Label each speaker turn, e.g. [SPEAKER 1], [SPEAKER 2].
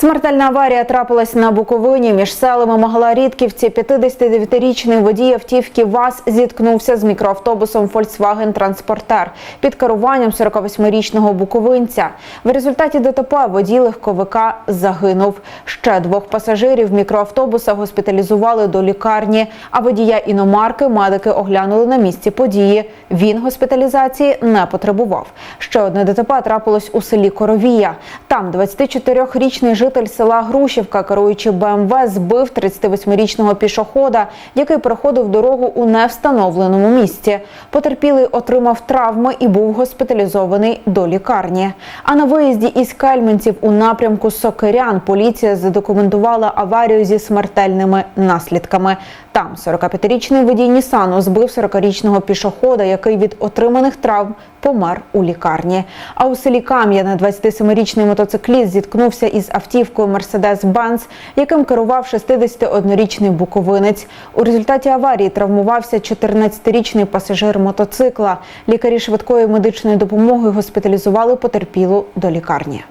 [SPEAKER 1] Смертельна аварія трапилась на Буковині. Між селами Магаларідківці 59-річний водій автівки ВАЗ зіткнувся з мікроавтобусом Volkswagen Транспортер під керуванням 48-річного буковинця. В результаті ДТП водій легковика загинув. Ще двох пасажирів мікроавтобуса госпіталізували до лікарні, а водія іномарки медики оглянули на місці події. Він госпіталізації не потребував. Ще одне ДТП трапилось у селі Коровія. Там 24-річний житель села Грушівка, керуючи БМВ, збив 38-річного пішохода, який переходив дорогу у невстановленому місці. Потерпілий отримав травми і був госпіталізований до лікарні. А на виїзді із Кельменців у напрямку Сокирян поліція задокументувала аварію зі смертельними наслідками. Там 45-річний водій Нісану збив 40-річного пішохода, який від отриманих травм помер у лікарні. А у селі Кам'яне 27-річний мотоцикліст зіткнувся із автівкою Mercedes-Benz, яким керував 61-річний буковинець. У результаті аварії травмувався 14-річний пасажир мотоцикла. Лікарі швидкої медичної допомоги госпіталізували потерпілу до лікарні.